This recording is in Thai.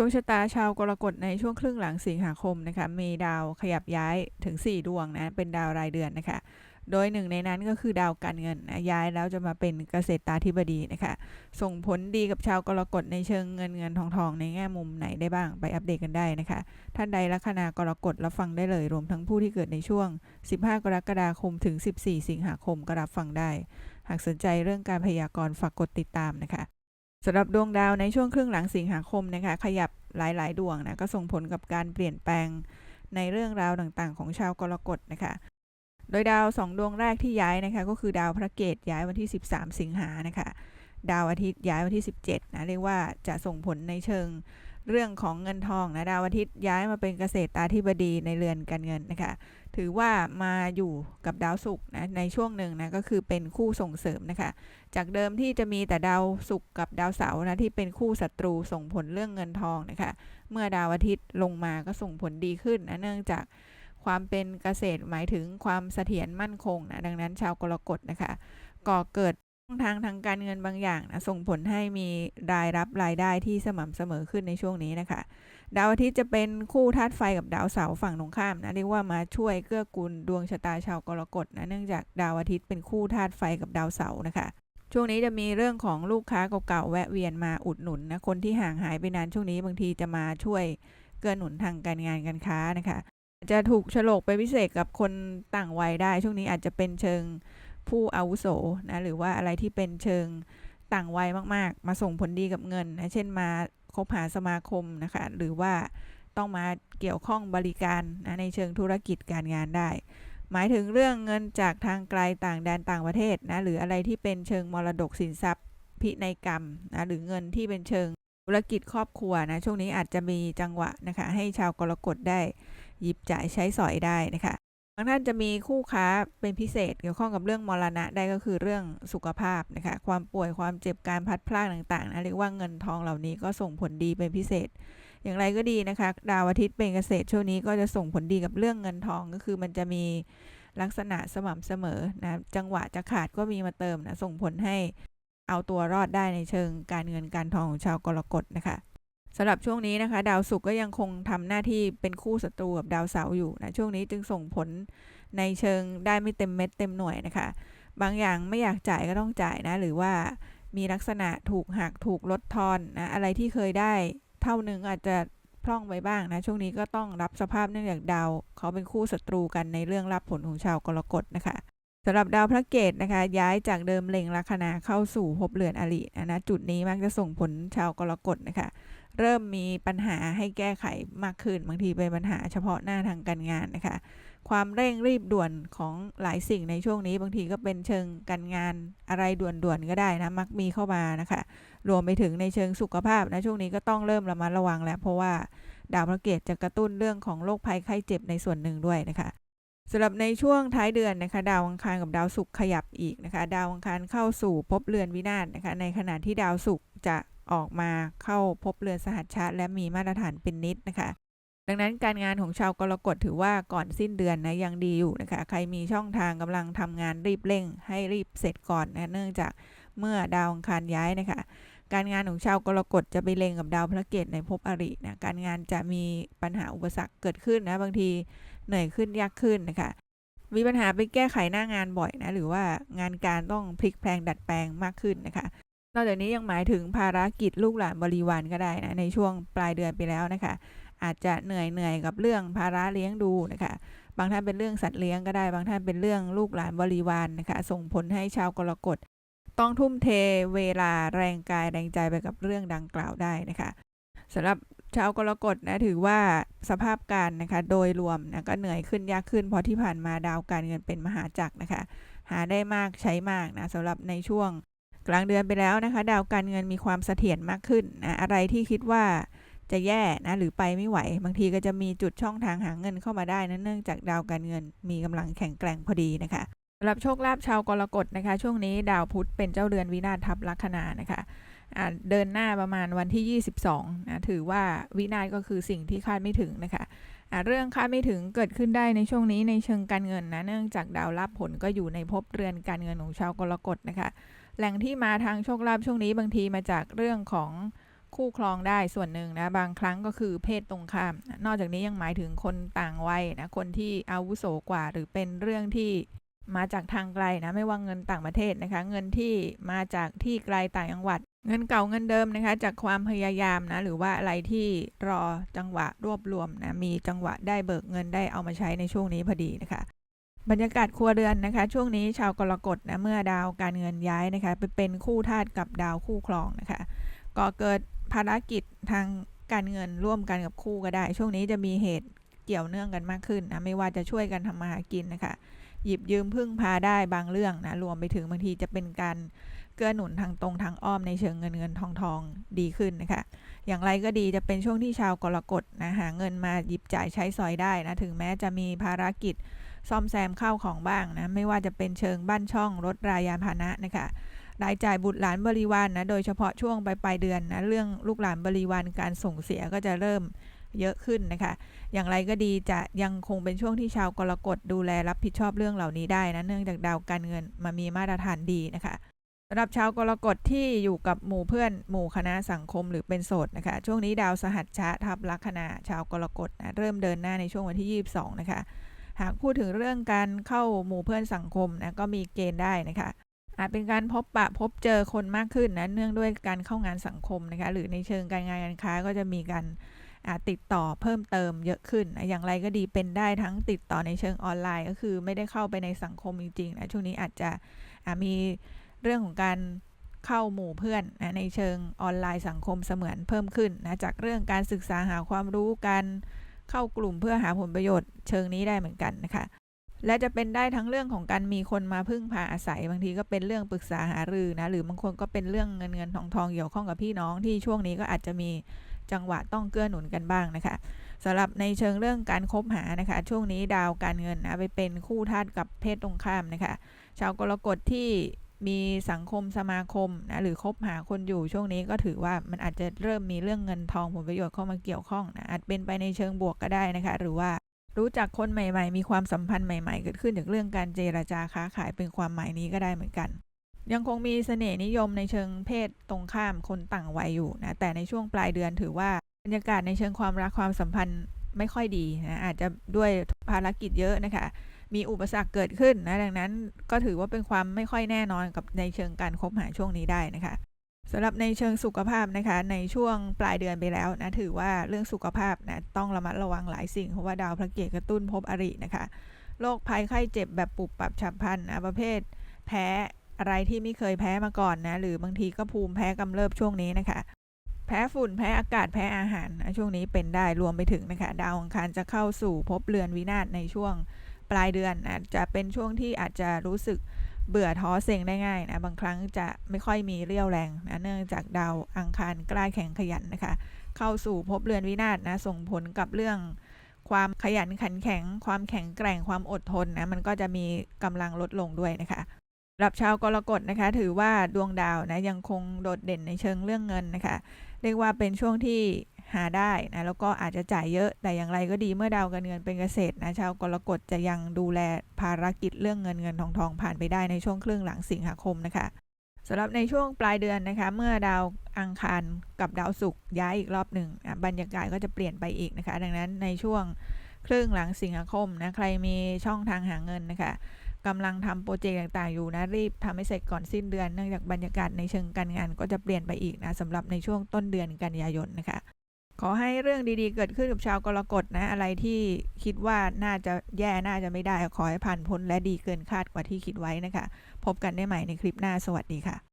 ดวงชะตาชาวกรกฎในช่วงครึ่งหลังสิงหาคมนะคะมีดาวขยับย้ายถึง 4 ดวงนะเป็นดาวรายเดือนนะคะ โดยหนึ่งในนั้นก็คือดาวการเงินนะย้ายแล้วจะมาเป็นเกษตรตาธิบดีนะคะ ส่งผลดีกับชาวกรกฎในเชิงเงินเงินทองทองในแง่มุมไหนได้บ้างไปอัปเดตกันได้นะคะ ท่านใดลัคนากรกฎรับฟังได้เลย รวมทั้งผู้ที่เกิดในช่วง 15 กรกฎาคมถึง 14 สิงหาคมก็รับฟังได้ หากสนใจเรื่องการพยากรณ์ฝากกดติดตามนะคะ สำหรับดวงดาวในช่วงครึ่งหลังสิงหาคมนะคะขยับหลายๆ ดวงนะก็ส่งผลกับการเปลี่ยนแปลงในเรื่องราวต่างๆ ของชาวกรกฎนะคะโดยดาวสองดวงแรกที่ย้ายนะคะก็คือดาวพระเกตย้ายวันที่ 13 สิงหานะคะดาวอาทิตย์ย้ายวันที่ 17นะเรียกว่าจะส่งผลในเชิงเรื่องของเงินทองนะดาวอาทิตย์ย้ายมาเป็นเกษตรตาธิบดีในเรือนการเงินนะคะ ถือว่ามาอยู่กับดาวศุกร์นะในช่วงหนึ่งนะก็คือเป็นคู่ส่งเสริมนะคะ จากเดิมที่จะมีแต่ดาวศุกร์กับดาวเสาร์นะที่เป็นคู่ศัตรูส่งผลเรื่องเงินทองนะคะเมื่อดาวอาทิตย์ลงมาก็ส่งผลดีขึ้นนะเนื่องจากความเป็นเกษตรหมายถึงความเสถียรมั่นคงนะดังนั้นชาวกรกฎนะคะก่อเกิด ทางทางการเงินบางอย่างนะส่งผลให้มีรายรับรายได้ที่สม่ำเสมอขึ้นในช่วงนี้นะคะ ดาวอาทิตย์จะเป็นคู่ธาตุไฟกับดาวเสาร์ฝั่งตรงข้ามนะเรียกว่ามาช่วยเกื้อกูลดวงชะตาชาวกรกฎนะเนื่องจากดาวอาทิตย์เป็นคู่ธาตุไฟกับดาวเสาร์นะคะ ช่วงนี้จะมีเรื่องของลูกค้าเก่าๆแวะเวียนมาอุดหนุนนะคนที่ห่างหายไปนานช่วงนี้บางทีจะมาช่วยเกื้อหนุนทางการงานการค้านะคะ จะถูกฉลกไปพิเศษกับคนต่างวัยได้ ช่วงนี้อาจจะเป็นเชิง ผู้อาวุโสนะหรือว่าอะไรที่เป็นเชิงต่างวัยมากๆ มาส่งผลดีกับเงินนะเช่นมาคบหาสมาคมนะคะหรือว่าต้องมาเกี่ยวข้องบริการนะในเชิงธุรกิจการงานได้ หมายถึงเรื่องเงินจากทางไกลต่างแดนต่างประเทศนะหรืออะไรที่เป็นเชิงมรดกสินทรัพย์พินัยกรรมนะหรือเงินที่เป็นเชิงธุรกิจครอบครัวนะช่วงนี้อาจจะมีจังหวะนะคะให้ชาวกรกฎได้หยิบจ่ายใช้สอยได้นะคะางท่านจะมีคู่ค้าเป็นพิเศษเกี่ยวข้องกับเรื่องมรณะได้ก็คือเรื่องสุขภาพนะคะความป่วยความเจ็บการพัดพลาดต่างๆนะเรียกว่าเงินทองเหล่านี้ก็ส่งผลดีเป็นพิเศษ อย่างไรก็ดีนะคะดาวอาทิตย์เป็นเกษตรช่วงนี้ก็จะส่งผลดีกับเรื่องเงินทองก็คือมันจะมีลักษณะสม่ำเสมอนะจังหวะจะขาดก็มีมาเติมนะส่งผลให้เอาตัวรอดได้ในเชิงการเงินการทองของชาวกรกฎนะคะ สำหรับช่วงนี้นะคะ ดาวศุกร์ก็ยังคงทำหน้าที่เป็นคู่ศัตรูกับดาวเสาร์อยู่นะช่วงนี้จึงส่งผลในเชิงได้ไม่เต็มเม็ดเต็มหน่วยนะคะ บางอย่างไม่อยากจ่ายก็ต้องจ่ายนะ หรือว่ามีลักษณะถูกหักถูกลดทอนนะอะไรที่เคยได้เท่านึงอาจจะพร่องไปบ้างนะ ช่วงนี้ก็ต้องรับสภาพเนื่องจากดาวเขาเป็นคู่ศัตรูกันในเรื่องรับผลของชาวกรกฎนะคะ สำหรับดาวพระเกตนะคะ ย้ายจากเดิมเล็งลัคนาเข้าสู่ภพเรือนอรินะจุดนี้มักจะส่งผลชาวกรกฎนะคะ เริ่มมีปัญหาให้แก้ไขมากขึ้นบางทีเป็นปัญหาเฉพาะหน้าทางการงานนะคะ ความเร่งรีบด่วนของหลายสิ่งในช่วงนี้ บางทีก็เป็นเชิงการงานอะไรด่วนๆก็ได้นะมักมีเข้ามานะคะ รวมไปถึงในเชิงสุขภาพนะช่วงนี้ก็ต้องเริ่มระมัดระวังแล้วเพราะว่าดาวพระเกตจะกระตุ้นเรื่องของโรคภัยไข้เจ็บในส่วนหนึ่งด้วยนะคะ สำหรับในช่วงท้ายเดือนนะคะดาวอังคารกับดาวศุกร์ขยับอีกนะคะดาวอังคารเข้าสู่ภพเรือนวินาศนะคะในขณะที่ดาวศุกร์จะออกมาเข้าภพเรือนสหัชชะและมีมาตรฐานเป็นนิดนะคะ ดังนั้นการงานของชาวกรกฎถือว่าก่อนสิ้นเดือนนะยังดีอยู่นะคะ ใครมีช่องทางกำลังทำงานรีบเร่ง ให้รีบเสร็จก่อนนะเนื่องจากเมื่อดาวอังคารย้ายนะคะ การงานของชาวกรกฎจะไปเล็งกับดาวพระเกตในภพอรินะการงานจะมีปัญหาอุปสรรคเกิดขึ้นนะบางทีเหนื่อยขึ้นยากขึ้นนะคะมีปัญหาไปแก้ไขหน้างานบ่อยนะหรือว่างานการต้องพลิกแพลงดัดแปลงมากขึ้นนะคะ นอกจากนี้ยังหมายถึงภารกิจลูกหลานบริวารก็ได้นะในช่วงปลายเดือนไปแล้วนะคะ อาจจะเหนื่อยเหนื่อยกับเรื่องภาระเลี้ยงดูนะคะบางท่านเป็นเรื่องสัตว์เลี้ยงก็ได้ บางท่านเป็นเรื่องลูกหลานบริวารนนะคะ ส่งผลให้ชาวกรกฎ ต้องทุ่มเทเวลาแรงกายแรงใจไปกับเรื่องดังกล่าวได้นะคะสำหรับชาวกรกฎนะถือว่าสภาพการนะคะโดยรวมนะก็เหนื่อยขึ้นยากขึ้นเพราะที่ผ่านมาดาวการเงินเป็นมหาจักรนะคะ หาได้มากใช้มากนะสำหรับในช่วงกลางเดือนไปแล้วนะคะ ดาวการเงินมีความเสถียรมากขึ้นนะอะไรที่คิดว่าจะแย่นะหรือไปไม่ไหว บางทีก็จะมีจุดช่องทางหาเงินเข้ามาได้นะเนื่องจากดาวการเงินมีกำลังแข็งแกร่งพอดีนะคะ สำหรับโชคลาภชาวกรกฎนะคะ ช่วงนี้ดาวพุธเป็นเจ้าเดือนวินาศทับลัคนานะคะเดินหน้าประมาณวันที่ 22นะถือว่าวินาศก็คือสิ่งที่คาดไม่ถึงนะคะะเรื่องคาดไม่ถึงเกิดขึ้นได้ในช่วงนี้ในเชิงการเงินนะเนื่องจากดาวรับผลก็อยู่ในภพเรือนการเงินของชาวกรกฎนะคะ แหล่งที่มาทางโชคลาภช่วงนี้บางทีมาจากเรื่องของคู่ครองได้ส่วนหนึ่งนะบางครั้งก็คือเพศตรงข้ามนะนอกจากนี้ยังหมายถึงคนต่างวัยนะคนที่อาวุโสกว่า หรือเป็นเรื่องที่ มาจากทางไกลนะไม่ว่าเงินต่างประเทศนะคะ เงินที่มาจากที่ไกลต่างจังหวัด เงินเก่าเงินเดิมนะคะ จากความพยายามนะหรือว่าอะไรที่รอจังหวะรวบรวมนะมีจังหวะได้เบิกเงินได้เอามาใช้ในช่วงนี้พอดีนะคะบรรยากาศครัวเรือนนะคะ ช่วงนี้ชาวกรกฎนะเมื่อดาวการเงินย้ายนะคะ ไปเป็นคู่ธาตุกับดาวคู่ครองนะคะก็เกิดภารกิจทางการเงินร่วมกันกับคู่ก็ได้ ช่วงนี้จะมีเหตุเกี่ยวเนื่องกันมากขึ้นนะไม่ว่าจะช่วยกันทำมาหากินนะคะ หยิบยืมพึ่งพาได้บางเรื่องนะรวมไปถึงบางทีจะเป็นการเกื้อหนุนทางตรงทางอ้อมในเชิงเงินเงินทองทองดีขึ้นนะคะอย่างไรก็ดีจะเป็นช่วงที่ชาวกรกฎนะหาเงินมาหยิบจ่ายใช้สอยได้นะถึงแม้จะมีภารกิจซ่อมแซมข้าวของบ้างนะไม่ว่าจะเป็นเชิงบ้านช่องรถรายานพาหนะนะคะรายจ่ายบุตรหลานบริวารนนะโดยเฉพาะช่วงปลายปลายเดือนนะเรื่องลูกหลานบริวารการส่งเสียก็จะเริ่ม เยอะขึ้นนะคะ อย่างไรก็ดีจะยังคงเป็นช่วงที่ชาวกรกฎดูแลรับผิดชอบเรื่องเหล่านี้ได้นะ เนื่องจากดาวการเงินมามีมาตรฐานดีนะคะสำหรับชาวกรกฎที่อยู่กับหมู่เพื่อนหมู่คณะสังคมหรือเป็นโสดนะคะ ช่วงนี้ดาวสหัชชะทับลัคนาชาวกรกฎนะเริ่มเดินหน้าในช่วงวันที่ 22 นะคะ หากพูดถึงเรื่องการเข้าหมู่เพื่อนสังคมนะก็มีเกณฑ์ได้นะคะอาจเป็นการพบปะพบเจอคนมากขึ้นนะเนื่องด้วยการเข้างานสังคมนะคะหรือในเชิงการงานการค้าก็จะมีการ ติดต่อเพิ่มเติมเยอะขึ้น อย่างไรก็ดีเป็นได้ทั้งติดต่อในเชิงออนไลน์ ก็คือไม่ได้เข้าไปในสังคมจริงๆนะช่วงนี้อาจจะมีเรื่องของการเข้าหมู่เพื่อนนะในเชิงออนไลน์สังคมเสมือนเพิ่มขึ้นนะจากเรื่องการศึกษาหาความรู้การเข้ากลุ่มเพื่อหาผลประโยชน์เชิงนี้ได้เหมือนกันนะคะและจะเป็นได้ทั้งเรื่องของการมีคนมาพึ่งพาอาศัย บางทีก็เป็นเรื่องปรึกษาหารือนะหรือบางคนก็เป็นเรื่องเงินเงินทองทองเกี่ยวข้องกับพี่น้องที่ช่วงนี้ก็อาจจะมี จังหวะต้องเกื้อหนุนกันบ้างนะคะสำหรับในเชิงเรื่องการคบหานะคะ ช่วงนี้ดาวการเงินนะไปเป็นคู่ธาตุกับเพศตรงข้ามนะคะชาวกรกฎที่มีสังคมสมาคมนะหรือคบหาคนอยู่ช่วงนี้ก็ถือว่ามันอาจจะเริ่มมีเรื่องเงินทองผลประโยชน์เข้ามาเกี่ยวข้องนะอาจเป็นไปในเชิงบวกก็ได้นะคะ หรือว่ารู้จักคนใหม่ ๆ มีความสัมพันธ์ใหม่ ๆ เกิดขึ้นจากเรื่องการเจราจาค้าขายเป็นความหมายนี้ก็ได้เหมือนกัน ยังคงมีเสน่ห์นิยมในเชิงเพศตรงข้ามคนต่างวัยอยู่นะแต่ในช่วงปลายเดือนถือว่าบรรยากาศในเชิงความรักความสัมพันธ์ไม่ค่อยดีนะอาจจะด้วยภารกิจเยอะนะคะ มีอุปสรรคเกิดขึ้นนะดังนั้นก็ถือว่าเป็นความไม่ค่อยแน่นอนกับในเชิงการคบหาช่วงนี้ได้นะคะสำหรับในเชิงสุขภาพนะคะ ในช่วงปลายเดือนไปแล้วนะถือว่าเรื่องสุขภาพนะต้องระมัดระวังหลายสิ่ง เพราะว่าดาวพระเกตกระตุ้นพบอรินะคะโรคภัยไข้เจ็บแบบปุบปับฉับพลันนะประเภทแพ้ อะไรที่ไม่เคยแพ้มาก่อนนะ หรือบางทีก็ภูมิแพ้กำเริบช่วงนี้นะคะ แพ้ฝุ่นแพ้อากาศแพ้อาหารนะช่วงนี้เป็นได้รวมไปถึงนะคะ ดาวอังคารจะเข้าสู่พบเรือนวินาศในช่วงปลายเดือนอาจจะเป็นช่วงที่อาจจะรู้สึกเบื่อท้อเซ็งได้ง่ายนะบางครั้งจะไม่ค่อยมีเรี่ยวแรงนะเนื่องจากดาวอังคารกล้าแข็งขยันนะคะ เข้าสู่ภพเรือนวินาศนะส่งผลกับเรื่องความขยันขันแข็ง ความแข็งแกร่งความอดทนนะมันก็จะมีกำลังลดลงด้วยนะคะ รับชาวกรกฎนะคะ ถือว่าดวงดาวนะยังคงโดดเด่นในเชิงเรื่องเงินนะคะ เรียกว่าเป็นช่วงที่หาได้นะแล้วก็อาจจะจ่ายเยอะแต่อย่างไรก็ดีเมื่อดาวการเงินเป็นเกษตรนะชาวกรกฎจะยังดูแลภารกิจเรื่องเงินเงินทองทองผ่านไปได้ในช่วงครึ่งหลังสิงหาคมนะคะสำหรับในช่วงปลายเดือนนะคะ เมื่อดาวอังคารกับดาวศุกร์ย้ายอีกรอบหนึ่งบรรยากาศก็จะเปลี่ยนไปอีกนะคะ ดังนั้นในช่วงครึ่งหลังสิงหาคมนะใครมีช่องทางหาเงินนะคะ กำลังทำโปรเจกต์ต่างๆอยู่นะรีบทำให้เสร็จก่อนสิ้นเดือน เนื่องจากบรรยากาศในเชิงการงานก็จะเปลี่ยนไปอีกนะสำหรับในช่วงต้นเดือนกันยายนนะคะขอให้เรื่องดีๆ เกิดขึ้นกับชาวกรกฎนะ อะไรที่คิดว่าน่าจะแย่น่าจะไม่ได้ ขอให้ผ่านพ้นและดีเกินคาดกว่าที่คิดไว้นะคะ พบกันได้ใหม่ในคลิปหน้าสวัสดีค่ะ